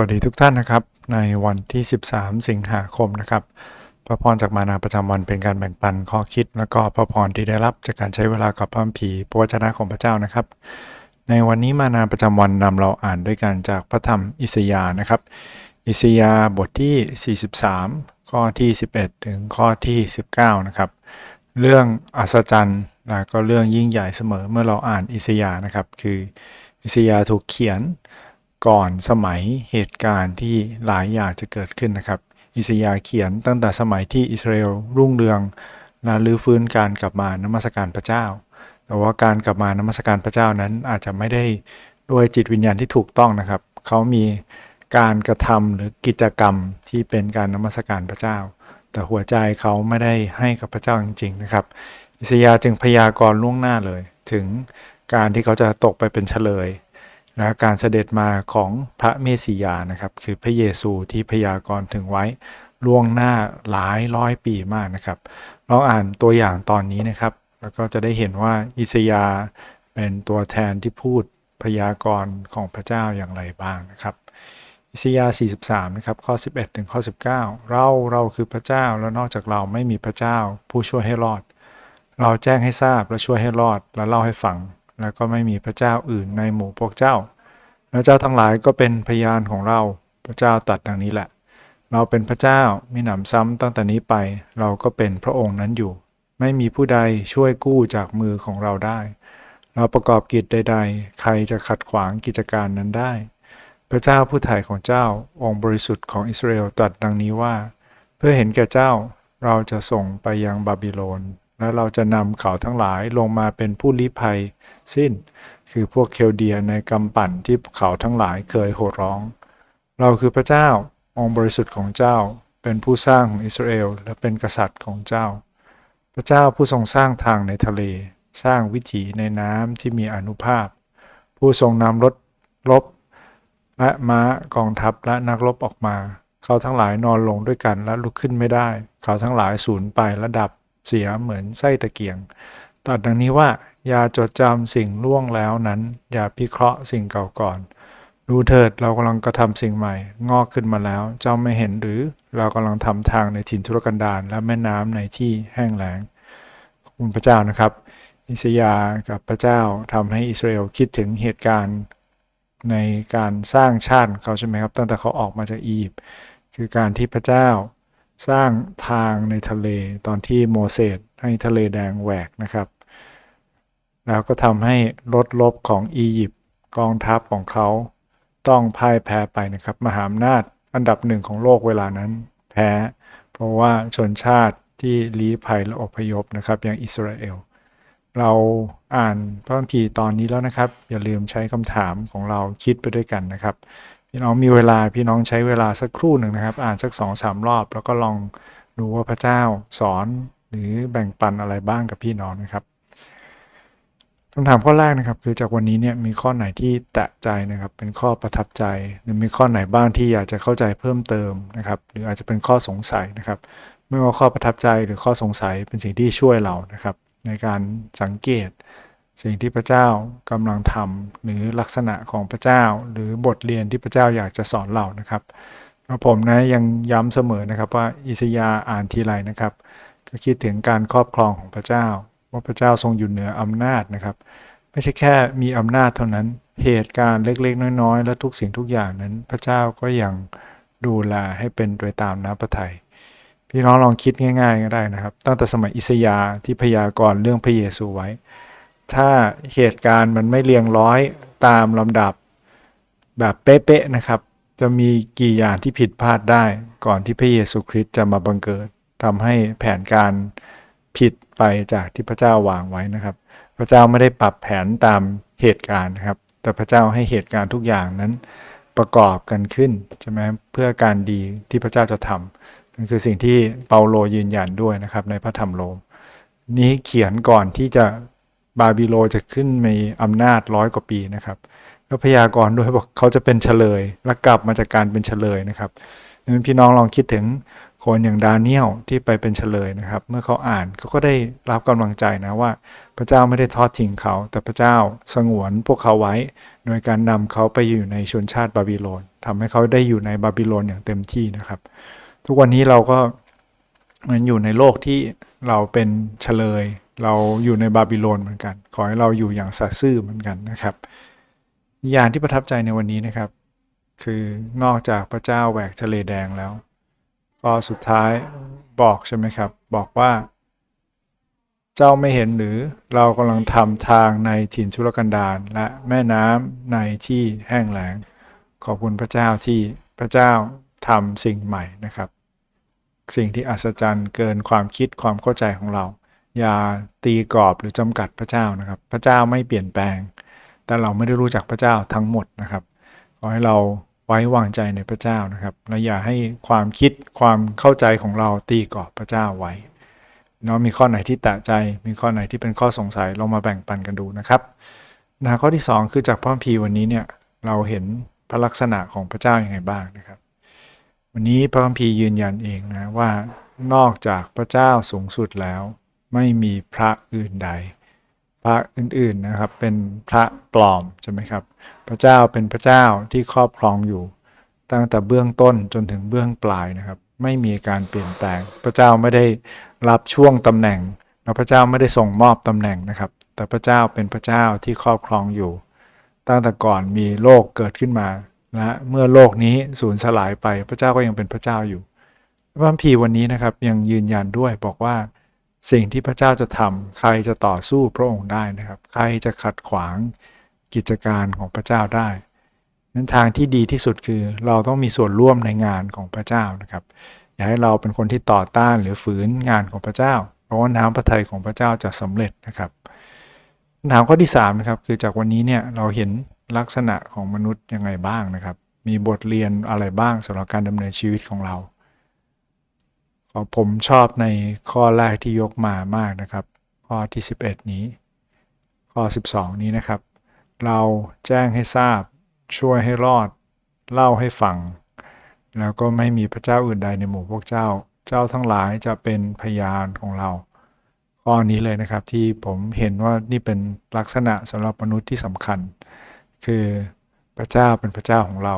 วัสดีทุกท่านนะครับ ในวันที่ 13 สิงหาคมนะครับ พระพรจากมานาประจำวันเป็นการแบ่งปันข้อคิด และก็พระพรที่ได้รับจากการใช้เวลากับพระคัมภีพระวจนะของพระเจ้านะครับ ในวันนี้มานาประจำวันนำเราอ่านด้วยกันจากพระธรรมอิสยาห์นะครับ อิสยาห์บทที่ 43 ข้อที่ 11 ถึงข้อที่ 19 นะครับ เรื่องอัศจรรย์และก็เรื่องยิ่งใหญ่เสมอเมื่อเราอ่านอิสยาห์นะครับ คืออิสยาห์ถูกเขียน ก่อนสมัยเหตุการณ์ที่หลายอย่างจะเกิดขึ้นนะครับ อิสยาห์เขียนตั้งแต่สมัยที่อิสราเอลรุ่งเรืองและลื้อฟื้นการกลับมานมัสการพระเจ้า แต่ว่าการกลับมานมัสการพระเจ้านั้นอาจจะไม่ได้ด้วยจิตวิญญาณที่ถูกต้องนะครับ เขามีการกระทำหรือกิจกรรมที่เป็นการนมัสการพระเจ้า แต่หัวใจเขาไม่ได้ให้กับพระเจ้าจริง ๆ นะครับ อิสยาห์จึงพยากรณ์ล่วงหน้าเลย ถึงการที่เขาจะตกไปเป็นเฉลย และการเสด็จมาของพระเมสสิยานะครับ คือพระเยซูที่พยากรณ์ถึงไว้ล่วงหน้าหลายร้อยปีมากนะครับเราอ่านตัวอย่างตอนนี้นะครับ แล้วก็จะได้เห็นว่าอิสยาเป็นตัวแทนที่พูดพยากรณ์ของพระเจ้าอย่างไรบ้างนะครับ อิสยาห์43 นะครับ ข้อ 11 ถึงข้อ 19 เรา เราคือพระเจ้า แล้วนอกจากเราไม่มีพระเจ้า ผู้ช่วยให้รอด เราแจ้งให้ทราบ และช่วยให้รอด และเล่าให้ฟัง แล้วก็ไม่มีพระเจ้าอื่นในหมู่พวกเจ้าและเจ้าทั้งหลายก็เป็นพยานของเรา พระเจ้าตรัดดังนี้แหละ เราเป็นพระเจ้ามีหนำซ้ำตั้งแต่นี้ไป เราก็เป็นพระองค์นั้นอยู่ ไม่มีผู้ใดช่วยกู้จากมือของเราได้ เราประกอบกิจใด ๆ ใครจะขัดขวางกิจการนั้นได้ พระเจ้าผู้ไถ่ของเจ้าองค์บริสุทธิ์ของอิสราเอลตรัสดังนี้ว่า เพื่อเห็นแก่เจ้าเราจะส่งไปยังบาบิโลน และเราจะนำเขาทั้งหลายลงมาเป็นผู้ลี้ภัยสิ้น คือพวกเคลเดียในกำปั่นที่เขาทั้งหลายเคยโห่ร้อง เราคือพระเจ้าองค์บริสุทธิ์ของเจ้า เป็นผู้สร้างของอิสราเอลและเป็นกษัตริย์ของเจ้า พระเจ้าผู้ทรงสร้างทางในทะเล สร้างวิถีในน้ำที่มีอนุภาพ ผู้ทรงนำรถรบและม้ากองทัพและนักรบออกมา เขาทั้งหลายนอนลงด้วยกันและลุกขึ้นไม่ได้ เขาทั้งหลายสูญไปและดับ เสียเหมือนไส้ตะเกียงตรัสดังนี้ว่า อย่าจดจำสิ่งล่วงแล้วนั้น อย่าพิเคราะห์สิ่งเก่าก่อนดูเถิดเรากำลังกระทำสิ่งใหม่ งอกขึ้นมาแล้ว เจ้าไม่เห็นหรือเรากำลังทำทางในถิ่นทุรกันดารและแม่น้ำในที่แห้งแล้งคุณพระเจ้านะครับ อิสยาห์กับพระเจ้าทำให้อิสราเอลคิดถึงเหตุการณ์ในการสร้างชาติเขาใช่ไหมครับ ตั้งแต่เขาออกมาจากอียิปต์คือการที่พระเจ้า สร้างทางในทะเลตอนที่โมเสสให้ทะเลแดงแหวกนะครับ แล้วก็ทำให้รถลบของอียิปต์กองทัพของเขาต้องพ่ายแพ้ไปนะครับ มหาอำนาจอันดับหนึ่งของโลกเวลานั้นแพ้ เพราะว่าชนชาติที่ลี้ภัยและอพยพนะครับอย่างอิสราเอล เราอ่านพระคัมภีร์ตอนนี้แล้วนะครับ อย่าลืมใช้คำถามของเราคิดไปด้วยกันนะครับ พี่น้องมีเวลาพี่น้องใช้เวลาสักครู่หนึ่งนะครับ อ่านสักสองสามรอบ แล้วก็ลองดูว่าพระเจ้าสอนหรือแบ่งปันอะไรบ้างกับพี่น้องนะครับคำถามข้อแรกนะครับคือจากวันนี้เนี่ยมีข้อไหนที่แตะใจนะครับ เป็นข้อประทับใจ หรือมีข้อไหนบ้างที่อยากจะเข้าใจเพิ่มเติมนะครับ หรืออาจจะเป็นข้อสงสัยนะครับ ไม่ว่าข้อประทับใจหรือข้อสงสัยเป็นสิ่งที่ช่วยเรานะครับ ในการสังเกต สิ่งที่พระเจ้ากำลังทำหรือลักษณะของพระเจ้า หรือบทเรียนที่พระเจ้าอยากจะสอนเรานะครับแล้วผมนะยังย้ำเสมอนะครับว่าอิสยาห์อ่านทีไรนะครับ ก็คิดถึงการครอบครองของพระเจ้า ว่าพระเจ้าทรงอยู่เหนืออำนาจนะครับ ไม่ใช่แค่มีอำนาจเท่านั้นเหตุการณ์เล็กๆ น้อยๆ และทุกสิ่งทุกอย่างนั้น พระเจ้าก็ยังดูแลให้เป็นไปตามน้ำพระทัยพี่น้องลองคิดง่าย ๆ ก็ได้นะครับ ตั้งแต่สมัยอิสยาห์ที่พยากรณ์เรื่องพระเยซูไว้ ถ้าเหตุการณ์มันไม่เรียงร้อยตามลำดับแบบเป๊ะๆนะครับ จะมีกี่อย่างที่ผิดพลาดได้ ก่อนที่พระเยซูคริสต์จะมาบังเกิดทำให้แผนการผิดไปจากที่พระเจ้าวางไว้นะครับ พระเจ้าไม่ได้ปรับแผนตามเหตุการณ์นะครับ แต่พระเจ้าให้เหตุการณ์ทุกอย่างนั้นประกอบกันขึ้นใช่ไหมเพื่อการดีที่พระเจ้าจะทำนั่นคือสิ่งที่เปาโลยืนยันด้วยนะครับในพระธรรมโรมนี้เขียนก่อนที่จะ บาบิโลจะขึ้นมีอำนาจร้อยกว่าปีนะครับแล้วพยากรณ์ด้วยบอกเขาจะเป็นเฉลย และกลับมาจากการเป็นเฉลยนะครับนั้นพี่น้องลองคิดถึงคนอย่างดาเนียลที่ไปเป็นเฉลยนะครับ เมื่อเขาอ่านเขาก็ได้รับกำลังใจนะว่า พระเจ้าไม่ได้ทอดทิ้งเขา แต่พระเจ้าสงวนพวกเขาไว้ โดยการนำเขาไปอยู่ในชนชาติบาบิโลนทำให้เขาได้อยู่ในบาบิโลนอย่างเต็มที่นะครับ ทุกวันนี้เราก็เหมันอยู่ในโลกที่เราเป็นเฉลย เราอยู่ในบาบิโลนเหมือนกัน ขอให้เราอยู่อย่างสัตย์ซื่อเหมือนกันนะครับ อย่างที่ประทับใจในวันนี้นะครับ คือนอกจากพระเจ้าแหวกทะเลแดงแล้ว ก็สุดท้ายบอกใช่ไหมครับ บอกว่า เจ้าไม่เห็นหรือเรากำลังทำทางในถิ่นชุรกันดารและแม่น้ำในที่แห้งแล้งขอบคุณพระเจ้าที่พระเจ้าทำสิ่งใหม่นะครับ สิ่งที่อัศจรรย์เกินความคิดความเข้าใจของเรา อย่าตีกรอบหรือจำกัดพระเจ้านะครับ พระเจ้าไม่เปลี่ยนแปลง แต่เราไม่ได้รู้จักพระเจ้าทั้งหมดนะครับขอให้เราไว้วางใจในพระเจ้านะครับ และอย่าให้ความคิดความเข้าใจของเราตีกรอบพระเจ้าไว้เนาะมีข้อไหนที่แตะใจ มีข้อไหนที่เป็นข้อสงสัยลองมาแบ่งปันกันดูนะครับนะข้อที่ 2 คือจากพระคัมภีวันนี้เนี่ยเราเห็นพระลักษณะของพระเจ้ายัางไงบ้างนะครับ วันนี้พระคัมภีร์ยืนยันเองนะว่านอกจากพระเจ้าสูงสุดแล้ว ไม่มีพระอื่นใด พระอื่นๆนะครับ เป็นพระปลอมใช่ไหมครับ พระเจ้าเป็นพระเจ้าที่ครอบครองอยู่ ตั้งแต่เบื้องต้นจนถึงเบื้องปลายนะครับ ไม่มีการเปลี่ยนแปลง พระเจ้าไม่ได้รับช่วงตำแหน่งและพระเจ้าไม่ได้ส่งมอบตำแหน่งนะครับ แต่พระเจ้าเป็นพระเจ้าที่ครอบครองอยู่ ตั้งแต่ก่อนมีโลกเกิดขึ้นมาและเมื่อโลกนี้สูญสลายไปพระเจ้าก็ยังเป็นพระเจ้าอยู่พระคัมภีวันนี้นะครับยังยืนยันด้วยบอกว่า สิ่งที่พระเจ้าจะทำใครจะต่อสู้พระองค์ได้นะครับ ใครจะขัดขวางกิจการของพระเจ้าได้นั้นทางที่ดีที่สุดคือเราต้องมีส่วนร่วมในงานของพระเจ้านะครับ อย่าให้เราเป็นคนที่ต่อต้านหรือฝืนงานของพระเจ้า เพราะว่าน้ำพระทัยของพระเจ้าจะสำเร็จนะครับคำถามข้อที่3นะครับคือจากวันนี้เนี่ยเราเห็นลักษณะของมนุษย์ยังไงบ้างนะครับ มีบทเรียนอะไรบ้างสำหรับการดำเนินชีวิตของเรา ผมชอบในข้อแรกที่ยกมามากนะครับ ข้อที่ 11 นี้ ข้อ 12 นี้นะครับ เราแจ้งให้ทราบ ช่วยให้รอด เล่าให้ฟัง แล้วก็ไม่มีพระเจ้าอื่นใดในหมู่พวกเจ้า เจ้าทั้งหลายจะเป็นพยานของเรา ข้อนี้เลยนะครับที่ผมเห็นว่านี่เป็นลักษณะสำหรับมนุษย์ที่สำคัญ คือพระเจ้าเป็นพระเจ้าของเรา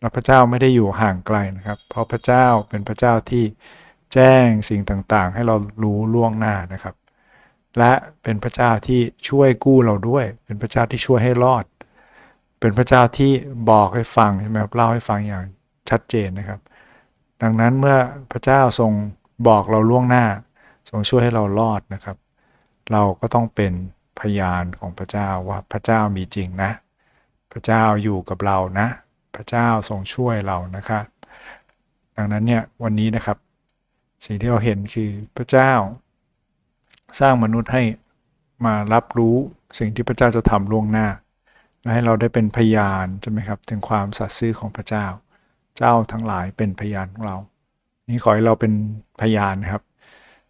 และพระเจ้าไม่ได้อยู่ห่างไกลนะครับ เพราะพระเจ้าเป็นพระเจ้าที่ แจ้งสิ่งต่างๆ ให้เรารู้ล่วงหน้านะครับ และเป็นพระเจ้าที่ช่วยกู้เราด้วย เป็นพระเจ้าที่ช่วยให้รอด เป็นพระเจ้าที่บอกให้ฟังใช่ไหมครับเล่าให้ฟังอย่างชัดเจนนะครับ ดังนั้นเมื่อพระเจ้าทรงบอกเราล่วงหน้า ทรงช่วยให้เรารอดนะครับ เราก็ต้องเป็นพยานของพระเจ้าว่าพระเจ้ามีจริงนะ พระเจ้าอยู่กับเรานะ พระเจ้าทรงช่วยเรานะครับดังนั้นเนี่ยวันนี้นะครับ สิ่งที่เราเห็นคือพระเจ้า สร้างมนุษย์ให้มารับรู้สิ่งที่พระเจ้าจะทำล่วงหน้า และให้เราได้เป็นพยานใช่ไหมครับถึงความสัตย์ซื่อของพระเจ้า เจ้าทั้งหลายเป็นพยานของเรา นี่ขอให้เราเป็นพยานนะครับ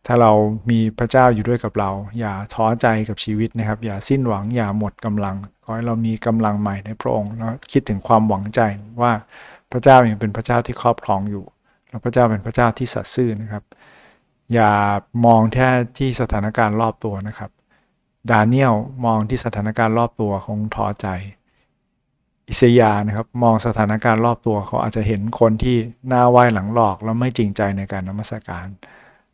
ถ้าเรามีพระเจ้าอยู่ด้วยกับเรา อย่าท้อใจกับชีวิตนะครับ อย่าสิ้นหวังอย่าหมดกำลัง ขอให้เรามีกำลังใหม่ในพระองค์แล้วคิดถึงความหวังใจว่าพระเจ้ายังเป็นพระเจ้าที่ครอบครองอยู่ พระเจ้าเป็นพระเจ้าที่สัตย์ซื่อนะครับ อย่ามองแค่ที่สถานการณ์รอบตัวนะครับ ดาเนียลมองที่สถานการณ์รอบตัวคงท้อใจ อิสยานะครับมองสถานการณ์รอบตัวเขาอาจจะเห็นคนที่หน้าไหว้หลังหลอกแล้วไม่จริงใจในการนมัสการ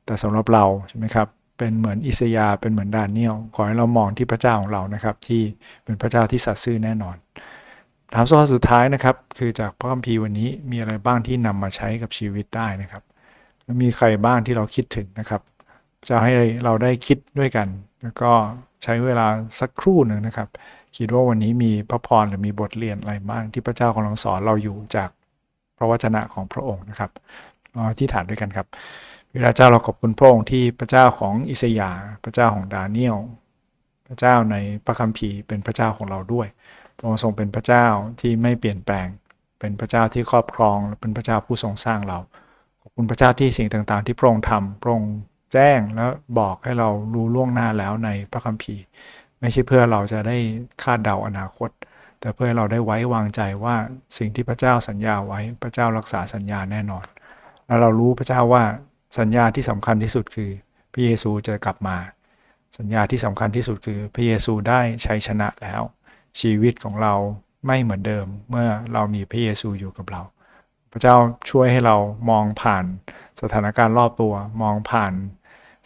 แต่สำหรับเราใช่ไหมครับเป็นเหมือนอิสยาเป็นเหมือนดาเนียลขอให้เรามองที่พระเจ้าของเรานะครับ ที่เป็นพระเจ้าที่สัตย์ซื่อแน่นอน ถามข้อสุดท้ายนะครับ คือจากพระคัมภีร์วันนี้มีอะไรบ้างที่นำมาใช้กับชีวิตได้นะครับ มีใครบ้างที่เราคิดถึงนะครับ จะให้เราได้คิดด้วยกัน แล้วก็ใช้เวลาสักครู่หนึ่งนะครับ คิดว่าวันนี้มีพระพรหรือมีบทเรียนอะไรบ้างที่พระเจ้ากำลังสอนเราอยู่จากพระวจนะของพระองค์นะครับราที่ฐานด้วยกันครับเวลาเจ้าเราขอบคุณพระองค์ที่พระเจ้าของอิสยาห์พระเจ้าของดาเนียล พระเจ้าในพระคัมภีร์เป็นพระเจ้าของเราด้วย พระองค์ทรงเป็นพระเจ้าที่ไม่เปลี่ยนแปลง เป็นพระเจ้าที่ครอบครอง เป็นพระเจ้าผู้ทรงสร้างเราขอบคุณพระเจ้าที่สิ่งต่างๆ ที่พระองค์ทำพระองค์แจ้งแล้วบอกให้เรารู้ล่วงหน้าแล้วในพระคัมภีร์ ไม่ใช่เพื่อเราจะได้คาดเดาอนาคต แต่เพื่อให้เราได้ไว้วางใจว่าสิ่งที่พระเจ้าสัญญาไว้พระเจ้ารักษาสัญญาแน่นอน แล้วเรารู้พระเจ้าว่าสัญญาที่สำคัญที่สุดคือพระเยซูจะกลับมา สัญญาที่สำคัญที่สุดคือพระเยซูได้ชัยชนะแล้ว ชีวิตของเราไม่เหมือนเดิม เมื่อเรามีพระเยซูอยู่กับเรา พระเจ้าช่วยให้เรามองผ่านสถานการณ์รอบตัว มองผ่าน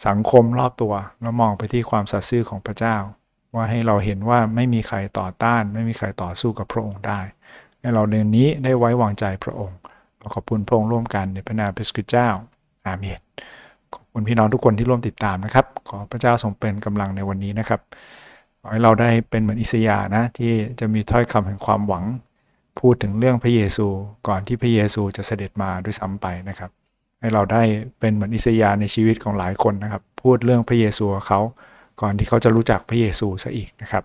สังคมรอบตัว แล้วมองไปที่ความสัตย์ซื่อของพระเจ้า ว่าให้เราเห็นว่าไม่มีใครต่อต้าน ไม่มีใครต่อสู้กับพระองค์ได้ให้เราเดินนี้ได้ไว้วางใจพระองค์เราขอบคุณพระองค์ร่วมกันในพระนามพระสุเจ้า อาเมนขอบคุณพี่น้องทุกคนที่ร่วมติดตามนะครับ ขอพระเจ้าทรงเป็นกำลังในวันนี้นะครับ ขอให้เราได้เป็นเหมือนอิสยาห์นะที่จะมีถ้อยคำแห่งความหวัง พูดถึงเรื่องพระเยซู ก่อนที่พระเยซูจะเสด็จมาด้วยซ้ำไปนะครับ ให้เราได้เป็นเหมือนอิสยาในชีวิตของหลายคนนะครับ พูดเรื่องพระเยซูเขา ก่อนที่เขาจะรู้จักพระเยซูซะอีกนะครับ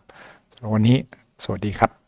วันนี้สวัสดีครับ